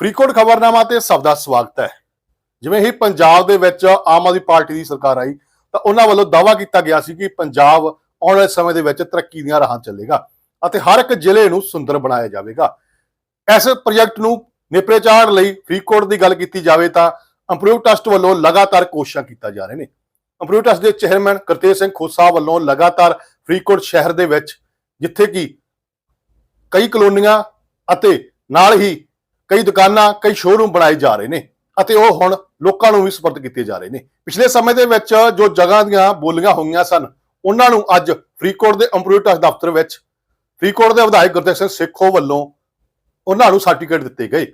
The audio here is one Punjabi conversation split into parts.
ਫਰੀਦਕੋਟ ਖਬਰਨਾਮਾ ਤੇ ਸਭ ਦਾ ਸਵਾਗਤ ਹੈ। ਜਿਵੇਂ ਹੀ ਪੰਜਾਬ ਦੇ ਵਿੱਚ ਆਮ ਆਦਮੀ ਪਾਰਟੀ ਦੀ ਸਰਕਾਰ ਆਈ, ਤਾਂ ਉਹਨਾਂ ਵੱਲੋਂ ਦਾਅਵਾ ਕੀਤਾ ਗਿਆ ਸੀ ਕਿ ਪੰਜਾਬ ਆਉਣ ਵਾਲੇ ਸਮੇਂ ਦੇ ਵਿੱਚ ਤਰੱਕੀ ਦੀਆਂ ਰਾਹਾਂ ਚੱਲੇਗਾ ਅਤੇ ਹਰ ਇੱਕ ਜ਼ਿਲ੍ਹੇ ਨੂੰ ਸੁੰਦਰ ਬਣਾਇਆ ਜਾਵੇਗਾ। ਇਸ ਪ੍ਰੋਜੈਕਟ ਨੂੰ ਨੇਪਰੇ ਚਾੜ੍ਹਨ ਲਈ ਫਰੀਦਕੋਟ ਦੀ ਗੱਲ ਕੀਤੀ ਜਾਵੇ ਤਾਂ ਇੰਪਰੂਵ ਟਰਸਟ ਵੱਲੋਂ ਲਗਾਤਾਰ ਕੋਸ਼ਿਸ਼ਾਂ ਕੀਤਾ ਜਾ ਰਹੇ ਨੇ। ਇੰਪਰੂਵ ਟਰਸਟ ਦੇ ਚੇਅਰਮੈਨ ਕਰਤੇਜ ਸਿੰਘ ਖੋਸਾ ਵੱਲੋਂ ਲਗਾਤਾਰ ਫਰੀਦਕੋਟ ਸ਼ਹਿਰ ਦੇ ਵਿੱਚ, ਜਿੱਥੇ ਕਿ ਕਈ ਕਲੋਨੀਆਂ ਅਤੇ ਨਾਲ ਹੀ ਕਈ ਦੁਕਾਨਾਂ, ਕਈ ਸ਼ੋਰੂਮ ਬਣਾਏ ਜਾ ਰਹੇ ਨੇ ਅਤੇ ਉਹ ਹੁਣ ਲੋਕਾਂ ਨੂੰ ਵੀ ਸਪੁਰਦ ਕੀਤੇ ਜਾ ਰਹੇ ਨੇ। ਪਿਛਲੇ ਸਮੇਂ ਦੇ ਵਿੱਚ ਜੋ ਜਗ੍ਹਾ ਦੀਆਂ ਬੋਲੀਆਂ ਹੋਈਆਂ ਸਨ, ਉਹਨਾਂ ਨੂੰ ਅੱਜ ਫਰੀਦਕੋਟ ਦੇ ਇੰਪਰੂਵ ਦਫ਼ਤਰ ਵਿੱਚ ਫਰੀਦਕੋਟ ਦੇ ਵਿਧਾਇਕ ਗੁਰਦੇਵ ਸਿੰਘ ਸੇਖੋ ਵੱਲੋਂ ਉਹਨਾਂ ਨੂੰ ਸਰਟੀਫਿਕੇਟ ਦਿੱਤੇ ਗਏ।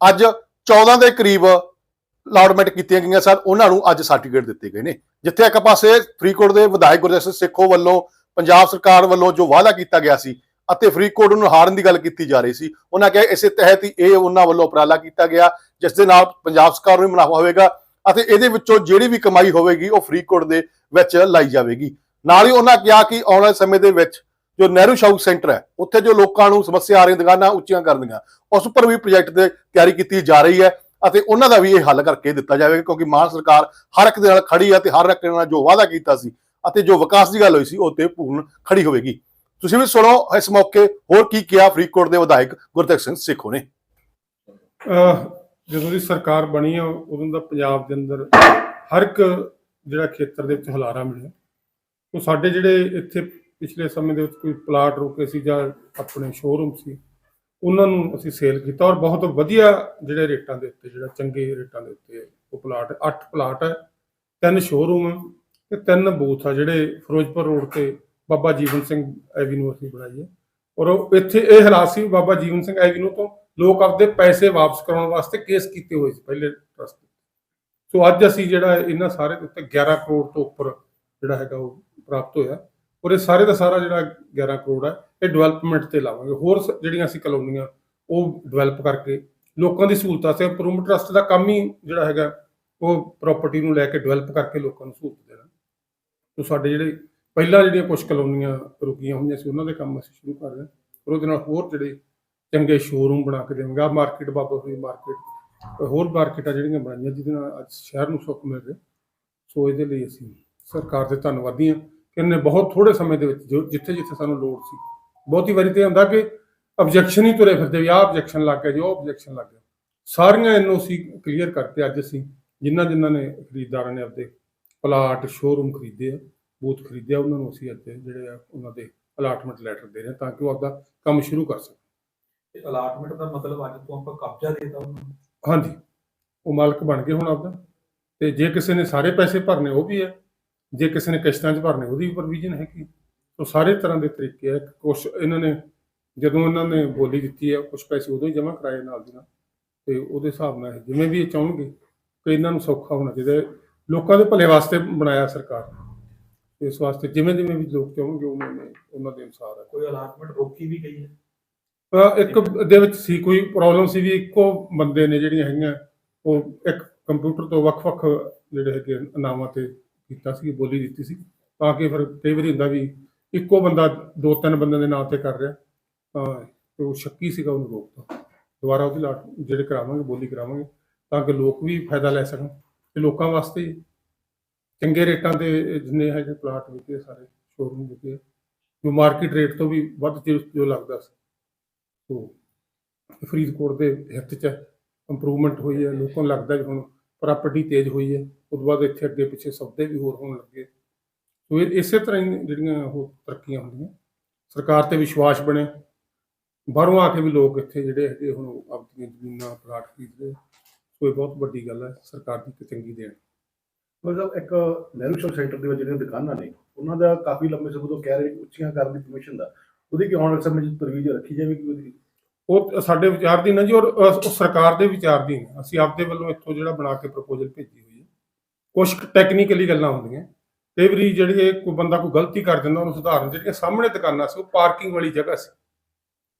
ਅੱਜ 14 ਦੇ ਕਰੀਬ ਅਲਾਟਮੈਂਟ ਕੀਤੀਆਂ ਗਈਆਂ ਸਨ, ਉਹਨਾਂ ਨੂੰ ਅੱਜ ਸਰਟੀਫਿਕੇਟ ਦਿੱਤੇ ਗਏ ਨੇ। ਜਿੱਥੇ ਇੱਕ ਪਾਸੇ ਫਰੀਦਕੋਟ ਦੇ ਵਿਧਾਇਕ ਗੁਰਦੇਵ ਸਿੰਘ ਸੇਖੋ ਵੱਲੋਂ ਪੰਜਾਬ ਸਰਕਾਰ ਵੱਲੋਂ ਜੋ ਵਾਅਦਾ ਕੀਤਾ ਗਿਆ ਸੀ ਅਤੇ ਫਰੀਦਕੋਟ ਨੂੰ ਹਾਰਨ ਦੀ ਗੱਲ ਕੀਤੀ ਜਾ ਰਹੀ ਸੀ। ਉਹਨਾਂ ਕਿਹਾ ਇਸੇ ਤਹਿਤ ਹੀ ਇਹ ਉਹਨਾਂ ਵੱਲੋਂ ਉਪਰਾਲਾ ਕੀਤਾ ਗਿਆ, ਜਿਸ ਦੇ ਨਾਲ ਪੰਜਾਬ ਸਰਕਾਰ ਨੂੰ ਵੀ ਮੁਨਾਫਾ ਹੋਵੇਗਾ ਅਤੇ ਇਹਦੇ ਵਿੱਚੋਂ ਜਿਹੜੀ ਵੀ ਕਮਾਈ ਹੋਵੇਗੀ, ਉਹ ਫਰੀਦਕੋਟ ਦੇ ਵਿੱਚ ਲਾਈ ਜਾਵੇਗੀ। ਨਾਲ ਹੀ ਉਹਨਾਂ ਕਿਹਾ ਕਿ ਆਉਣ ਵਾਲੇ ਸਮੇਂ ਦੇ ਵਿੱਚ ਜੋ ਨਹਿਰੂ ਸ਼ੌਕ ਸੈਂਟਰ ਹੈ, ਉੱਥੇ ਜੋ ਲੋਕਾਂ ਨੂੰ ਸਮੱਸਿਆ ਆ ਰਹੀਆਂ ਦੁਕਾਨਾਂ ਉੱਚੀਆਂ ਕਰਨੀਆਂ ਉਸ ਉੱਪਰ ਵੀ ਪ੍ਰੋਜੈਕਟ ਦੇ ਤਿਆਰੀ ਕੀਤੀ ਜਾ ਰਹੀ ਹੈ ਅਤੇ ਉਹਨਾਂ ਦਾ ਵੀ ਇਹ ਹੱਲ ਕਰਕੇ ਦਿੱਤਾ ਜਾਵੇਗਾ, ਕਿਉਂਕਿ ਮਾਨ ਸਰਕਾਰ ਹਰ ਇੱਕ ਦੇ ਨਾਲ ਖੜੀ ਹੈ ਤੇ ਹਰ ਇੱਕ ਨਾਲ ਜੋ ਵਾਅਦਾ ਕੀਤਾ ਸੀ ਅਤੇ ਜੋ ਵਿਕਾਸ ਦੀ ਗੱਲ ਹੋਈ ਸੀ, ਉਹ ਤੇ ਪੂਰਨ ਖੜੀ ਹੋਵੇਗੀ। ਤੁਸੀਂ ਵੀ ਸੁਣੋ ਇਸ ਮੌਕੇ ਹੋਰ ਕੀ ਕਿਹਾ ਫਰੀਦਕੋਟ ਦੇ ਵਿਧਾਇਕ ਗੁਰਤੇਜ ਸਿੰਘ ਸੇਖੋ ਨੇ। ਜਦੋਂ ਦੀ ਸਰਕਾਰ ਬਣੀ ਆ, ਉਦੋਂ ਦਾ ਪੰਜਾਬ ਦੇ ਅੰਦਰ ਹਰ ਇੱਕ ਜਿਹੜਾ ਖੇਤਰ ਦੇ ਵਿੱਚ ਹੁਲਾਰਾ ਮਿਲਿਆ। ਉਹ ਸਾਡੇ ਜਿਹੜੇ ਇੱਥੇ ਪਿਛਲੇ ਸਮੇਂ ਦੇ ਵਿੱਚ ਕੋਈ ਪਲਾਟ ਰੁਕੇ ਸੀ ਜਾਂ ਆਪਣੇ ਸ਼ੋਰੂਮ ਸੀ, ਉਹਨਾਂ ਨੂੰ ਅਸੀਂ ਸੇਲ ਕੀਤਾ ਔਰ ਬਹੁਤ ਵਧੀਆ ਜਿਹੜੇ ਰੇਟਾਂ ਦੇ ਉੱਤੇ, ਜਿਹੜਾ ਚੰਗੇ ਰੇਟਾਂ ਦੇ ਉੱਤੇ ਉਹ ਪਲਾਟ 8 ਪਲਾਟ ਹੈ ਤਿੰਨ ਸ਼ੋਰੂਮ ਆ ਤੇ ਤਿੰਨ ਬੂਥ ਆ ਜਿਹੜੇ ਫਿਰੋਜ਼ਪੁਰ ਰੋਡ ਤੇ ਬਾਬਾ ਜੀਵਨ ਸਿੰਘ ਐਵੀਨਿਊ ਅਸੀਂ ਬਣਾਈ ਹੈ ਔਰ ਉਹ ਇੱਥੇ ਇਹ ਹਾਲਾਤ ਸੀ ਵੀ ਬਾਬਾ ਜੀਵਨ ਸਿੰਘ ਐਵੀਨਿਊ ਤੋਂ ਲੋਕ ਆਪਦੇ ਪੈਸੇ ਵਾਪਸ ਕਰਾਉਣ ਵਾਸਤੇ ਕੇਸ ਕੀਤੇ ਹੋਏ ਸੀ, ਪਹਿਲੇ ਟਰਸਟ ਸੋ ਅੱਜ ਅਸੀਂ ਜਿਹੜਾ ਇਹਨਾਂ ਸਾਰੇ ਦੇ ਉੱਤੇ 11 ਕਰੋੜ ਤੋਂ ਉੱਪਰ ਜਿਹੜਾ ਹੈਗਾ ਉਹ ਪ੍ਰਾਪਤ ਹੋਇਆ। ਔਰ ਇਹ ਸਾਰੇ ਦਾ ਸਾਰਾ ਜਿਹੜਾ 11 ਕਰੋੜ ਹੈ, ਇਹ ਡਿਵੈਲਪਮੈਂਟ ਤੇ ਲਾਵਾਂਗੇ। ਹੋਰ ਸ- ਜਿਹੜੀਆਂ ਅਸੀਂ ਕਲੋਨੀਆਂ, ਉਹ ਡਿਵੈਲਪ ਕਰਕੇ ਲੋਕਾਂ ਦੀ ਸਹੂਲਤਾਂ ਤੇ ਇੰਪਰੂਵਮੈਂਟ ਟਰਸਟ ਦਾ ਕੰਮ ਹੀ ਜਿਹੜਾ ਹੈਗਾ, ਉਹ ਪ੍ਰਾਪਰਟੀ ਨੂੰ ਲੈ ਕੇ ਡਿਵੈਲਪ ਕਰਕੇ ਲੋਕਾਂ ਨੂੰ ਸਹੂਲਤ ਦੇਣਾ। ਸੋ ਸਾਡੇ ਜਿਹੜੇ ਪਹਿਲਾਂ ਜਿਹੜੀਆਂ ਕੁਝ ਕਲੋਨੀਆਂ ਰੁਕੀਆਂ ਹੋਈਆਂ ਸੀ, ਉਹਨਾਂ ਦੇ ਕੰਮ ਅਸੀਂ ਸ਼ੁਰੂ ਕਰ ਰਹੇ ਹਾਂ। ਔਰ ਉਹਦੇ ਨਾਲ ਹੋਰ ਜਿਹੜੇ ਚੰਗੇ ਸ਼ੋਰੂਮ ਬਣਾ ਕੇ ਦੇਵਾਂਗੇ। ਮਾਰਕੀਟ ਬਾਬਾ ਹੋਈ ਮਾਰਕੀਟ ਹੋਰ ਮਾਰਕੀਟਾਂ ਜਿਹੜੀਆਂ ਬਣਾਈਆਂ, ਜਿਹਦੇ ਨਾਲ ਅੱਜ ਸ਼ਹਿਰ ਨੂੰ ਸੁੱਖ ਮਿਲ ਰਿਹਾ। ਸੋ ਇਹਦੇ ਲਈ ਅਸੀਂ ਸਰਕਾਰ ਦੇ ਧੰਨਵਾਦੀ ਹਾਂ ਕਿ ਇਹਨੇ ਬਹੁਤ ਥੋੜੇ ਸਮੇਂ ਦੇ ਵਿੱਚ, ਜੋ ਜਿੱਥੇ ਜਿੱਥੇ ਸਾਨੂੰ ਲੋੜ ਸੀ, ਬਹੁਤੀ ਵਾਰੀ ਤੇ ਹੁੰਦਾ ਕਿ ਆਬਜੈਕਸ਼ਨ ਹੀ ਤੁਰੇ ਫਿਰਦੇ ਵੀ ਆਹ ਆਬਜੈਕਸ਼ਨ ਲੱਗ ਗਿਆ ਜੋ ਆਬਜੈਕਸ਼ਨ ਲੱਗ ਗਿਆ। ਸਾਰੀਆਂ ਐਨਓਸੀ ਕਲੀਅਰ ਕਰਕੇ ਅੱਜ ਅਸੀਂ, ਜਿਨ੍ਹਾਂ ਜਿਨ੍ਹਾਂ ਨੇ ਖਰੀਦਦਾਰਾਂ ਨੇ ਆਪਦੇ ਪਲਾਟ ਸ਼ੋਰੂਮ ਖਰੀਦੇ ਆ। ਬੂਥ ਖਰੀਦਿਆ ਉਹਨਾਂ ਨੂੰ ਅਸੀਂ ਅੱਜ ਜਿਹੜੇ ਆ ਉਹਨਾਂ ਦੇ ਅਲਾਟਮੈਂਟ ਲੈਟਰ ਦੇ ਰਹੇ ਹਾਂ ਤਾਂ ਕਿ ਉਹ ਆਪਦਾ ਕੰਮ ਸ਼ੁਰੂ ਕਰ ਸਕਣ। ਤੇ ਅਲਾਟਮੈਂਟ ਦਾ ਮਤਲਬ ਅੱਜ ਤੋਂ ਆਪਾਂ ਕਬਜ਼ਾ ਦੇਤਾ ਉਹਨਾਂ ਨੂੰ? ਹਾਂਜੀ। ਉਹ ਮਾਲਕ ਬਣ ਗਏ ਹੁਣ ਆਪਦਾ। ਤੇ ਜੇ ਕਿਸੇ ਨੇ ਸਾਰੇ ਪੈਸੇ ਭਰਨੇ ਉਹ ਵੀ ਹੈ। ਜੇ ਕਿਸੇ ਨੇ ਕਿਸ਼ਤਾਂ 'ਚ ਭਰਨੇ ਉਹਦੀ ਵੀ ਪ੍ਰੋਵੀਜ਼ਨ ਹੈਗੀ। ਸੋ ਸਾਰੇ ਤਰ੍ਹਾਂ ਦੇ ਤਰੀਕੇ ਆ। ਕੁਝ ਇਹਨਾਂ ਨੇ ਜਦੋਂ ਇਹਨਾਂ ਨੇ ਬੋਲੀ ਦਿੱਤੀ ਹੈ ਕੁਝ ਪੈਸੇ ਉਦੋਂ ਹੀ ਜਮ੍ਹਾਂ ਕਰਾਏ ਨਾਲ ਦੀ ਨਾਲ। ਤੇ ਉਹਦੇ ਹਿਸਾਬ ਨਾਲ ਜਿਵੇਂ ਵੀ ਇਹ ਚਾਹਣਗੇ ਕਿ ਇਹਨਾਂ ਨੂੰ ਸੌਖਾ ਹੋਣਾ ਚਾਹੀਦਾ। ਹੈ। ਲੋਕਾਂ ਦੇ ਭਲੇ ਵਾਸਤੇ ਬਣਾਇਆ ਸਰਕਾਰ ਨੇ। ਇਸ ਵਾਸਤੇ ਜਿਵੇਂ ਜਿਵੇਂ ਵੀ ਲੋਕ ਚਾਹਣਗੇ ਉਹਨਾਂ ਨੇ ਉਹਨਾਂ ਦੇ ਅਨੁਸਾਰ ਹੈ। ਕੋਈ ਅਲਾਟਮੈਂਟ ਰੋਕੀ ਵੀ ਗਈ ਹੈ? ਅਹ ਇੱਕ ਦੇ ਵਿੱਚ ਸੀ ਕੋਈ ਪ੍ਰੋਬਲਮ ਸੀ ਵੀ ਇੱਕੋ ਬੰਦੇ ਨੇ ਜਿਹੜੀਆਂ ਹੈਗੀਆਂ ਉਹ ਇੱਕ ਕੰਪਿਊਟਰ ਤੋਂ ਵੱਖ-ਵੱਖ ਜਿਹੜੇ ਹੈਗੇ ਨਾਵਾਂ ਤੇ ਕੀਤਾ ਸੀ ਬੋਲੀ ਦਿੱਤੀ ਸੀ। ਤਾਂ ਕਿ ਫਿਰ ਕਈ ਵਾਰੀ ਹੁੰਦਾ ਵੀ ਇੱਕੋ ਬੰਦਾ ਦੋ ਤਿੰਨ ਬੰਦਿਆਂ ਦੇ ਨਾਂ ਤੇ ਕਰ ਰਿਹਾ ਤਾਂ ਤੇ ਉਹ ਸ਼ੱਕੀ ਸੀਗਾ ਉਹਨੂੰ ਰੋਕਤਾ। ਦੁਬਾਰਾ ਉਹਦੀ ਲਾਟ ਜਿਹੜੇ ਕਰਾਵਾਂਗੇ ਬੋਲੀ ਕਰਾਵਾਂਗੇ ਤਾਂ ਕਿ ਲੋਕ ਵੀ ਫਾਇਦਾ ਲੈ ਸਕਣ। ਤੇ ਲੋਕਾਂ ਵਾਸਤੇ ਚੰਗੇ ਰੇਟਾਂ ਤੇ ਜਿੰਨੇ ਹੈਗੇ ਪਲਾਟ ਵਿਕੇ ਸਾਰੇ ਸ਼ੋਰੂਮ ਵਿਕੇ, ਜੋ ਮਾਰਕੀਟ ਰੇਟ ਤੋਂ ਵੀ ਵੱਧ ਜੋ ਜੋ ਲੱਗਦਾ ਸੀ। ਸੋ ਫਰੀਦਕੋਟ ਦੇ ਹਿੱਤ 'ਚ ਇੰਪਰੂਵਮੈਂਟ ਹੋਈ ਹੈ, ਲੋਕਾਂ ਨੂੰ ਲੱਗਦਾ ਵੀ ਹੁਣ ਪ੍ਰਾਪਰਟੀ ਤੇਜ਼ ਹੋਈ ਹੈ। ਉਸ ਤੋਂ ਬਾਅਦ ਇੱਥੇ ਅੱਗੇ ਪਿੱਛੇ ਸੌਦੇ ਵੀ ਹੋਰ ਹੋਣ ਲੱਗੇ। ਸੋ, ਇਹ ਇਸੇ ਤਰ੍ਹਾਂ ਹੀ ਜਿਹੜੀਆਂ ਉਹ ਤਰੱਕੀਆਂ ਹੁੰਦੀਆਂ। ਸਰਕਾਰ ਤੇ ਵਿਸ਼ਵਾਸ ਬਣੇ ਬਾਹਰੋਂ ਆ ਕੇ ਵੀ ਲੋਕ ਇੱਥੇ ਜਿਹੜੇ ਹੈਗੇ ਹੁਣ ਉਹ ਆਪਣੀਆਂ ਜ਼ਮੀਨਾਂ ਪਲਾਟ ਖਰੀਦ ਰਹੇ। ਸੋ, ਇਹ ਬਹੁਤ ਵੱਡੀ ਗੱਲ ਹੈ। ਸਰਕਾਰ ਦੀ ਇੱਕ ਚੰਗੀ ਦੇਣ। ਮਤਲਬ ਇੱਕ ਨਹਿਰੂ ਸ਼ੌਪ ਸੈਂਟਰ ਦੇ ਵਿੱਚ ਜਿਹੜੀਆਂ ਦੁਕਾਨਾਂ ਨੇ ਉਹਨਾਂ ਦਾ ਕਾਫੀ ਲੰਬੇ ਸਮੇਂ ਤੋਂ ਕਹਿ ਰਹੇ ਕਿ ਉੱਚੀਆਂ ਕਰਨ ਦੀ ਪਰਮਿਸ਼ਨ ਦਾ। ਉਹਦੀ ਕਿ ਆਉਣ ਵਾਲੇ ਸਮੇਂ 'ਚ ਤਰਵੀਜ ਰੱਖੀ ਜਾਵੇਗੀ ਉਹਦੀ? ਉਹ ਸਾਡੇ ਵਿਚਾਰ ਦੀ ਨਾ ਜੀ ਔਰ ਉਹ ਸਰਕਾਰ ਦੇ ਵਿਚਾਰ ਦੀ ਨਹੀਂ ਅਸੀਂ ਆਪਦੇ ਵੱਲੋਂ ਇੱਥੋਂ ਜਿਹੜਾ ਬਣਾ ਕੇ ਪ੍ਰਪੋਜ਼ਲ ਭੇਜੀ ਹੋਈ ਹੈ। ਕੁਝ ਟੈਕਨੀਕਲੀ ਗੱਲਾਂ ਹੁੰਦੀਆਂ। ਕਈ ਵਾਰੀ ਜਿਹੜੀ ਕੋਈ ਬੰਦਾ ਕੋਈ ਗਲਤੀ ਕਰ ਜਾਂਦਾ ਉਹਨੂੰ ਸੁਧਾਰਨ ਜਿਹੜੀਆਂ ਸਾਹਮਣੇ ਦੁਕਾਨਾਂ ਸੀ ਉਹ ਪਾਰਕਿੰਗ ਵਾਲੀ ਜਗ੍ਹਾ ਸੀ।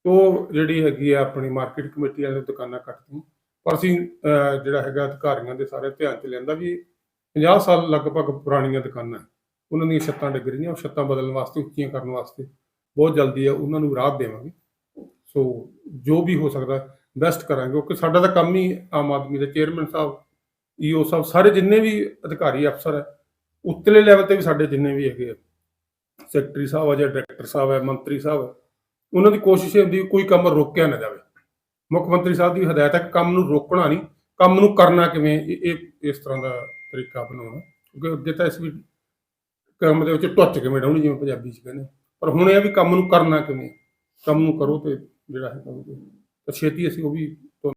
ਉਹ ਜਿਹੜੀ ਹੈਗੀ ਆ ਆਪਣੀ ਮਾਰਕੀਟ ਕਮੇਟੀ ਵਾਲੇ ਦੁਕਾਨਾਂ ਕੱਟਦੀਆਂ ਪਰ ਅਸੀਂ ਅਹ, ਜਿਹੜਾ ਹੈਗਾ ਅਧਿਕਾਰੀਆਂ ਦੇ ਸਾਰੇ ਧਿਆਨ ਚ ਲੈਂਦਾ ਵੀ 50 ਸਾਲ ਲਗਭਗ ਪੁਰਾਣੀਆਂ ਦੁਕਾਨਾਂ ਉਹਨਾਂ ਦੀਆਂ ਛੱਤਾਂ ਡਿੱਗ ਰਹੀਆਂ ਉਹ ਛੱਤਾਂ ਬਦਲਣ ਵਾਸਤੇ ਉੱਚੀਆਂ ਕਰਨ ਵਾਸਤੇ ਬਹੁਤ ਜਲਦੀ ਹੈ ਉਹਨਾਂ ਨੂੰ ਰਾਹਤ ਦੇਵਾਂਗੇ। ਸੋ ਜੋ ਵੀ ਹੋ ਸਕਦਾ ਬੈਸਟ ਕਰਾਂਗੇ। ਕਿਉਂਕਿ ਸਾਡਾ ਤਾਂ ਕੰਮ ਹੀ ਆਮ ਆਦਮੀ ਦੇ ਚੇਅਰਮੈਨ ਸਾਹਿਬ ਈਓ ਸਾਹਿਬ ਸਾਰੇ ਜਿੰਨੇ ਵੀ ਅਧਿਕਾਰੀ ਅਫਸਰ ਹੈ ਉੱਤਲੇ ਲੈਵਲ ਤੇ ਵੀ ਸਾਡੇ ਜਿੰਨੇ ਵੀ ਹੈਗੇ ਆ। ਸੈਕਟਰੀ ਸਾਹਿਬ ਆ ਜਾਂ ਡਾਇਰੈਕਟਰ ਸਾਹਿਬ ਹੈ ਮੰਤਰੀ ਸਾਹਿਬ ਹੈ, ਉਹਨਾਂ ਦੀ ਕੋਸ਼ਿਸ਼ ਇਹ ਹੁੰਦੀ ਕੋਈ ਕੰਮ ਰੋਕਿਆ ਨਾ ਜਾਵੇ। ਮੁੱਖ ਮੰਤਰੀ ਸਾਹਿਬ ਦੀ ਹਦਾਇਤ ਹੈ ਕੰਮ ਨੂੰ ਰੋਕਣਾ ਨਹੀਂ ਕੰਮ ਨੂੰ ਕਰਨਾ ਕਿਵੇਂ ਇਹ ਇਹ ਇਸ ਤਰ੍ਹਾਂ ਦਾ ਤਰੀਕਾ ਬਣਾਉਣਾ ਕਿਉਂਕਿ ਅੱਗੇ ਤਾਂ ਇਸ ਵੀ ਕੰਮ ਦੇ ਵਿੱਚ ਟੁੱਚ ਕਿਵੇਂ ਡਾਉਣੀ ਜਿਵੇਂ ਪੰਜਾਬੀ ਚ ਕਹਿੰਦੇ ਪਰ ਹੁਣ ਇਹ ਵੀ ਕੰਮ ਨੂੰ ਕਰਨਾ ਕਿਵੇਂ ਕੰਮ ਨੂੰ ਕਰੋ ਤੇ ਜਿਹੜਾ ਹੈ ਤਾਂ ਛੇਤੀ ਅਸੀਂ ਉਹ ਵੀ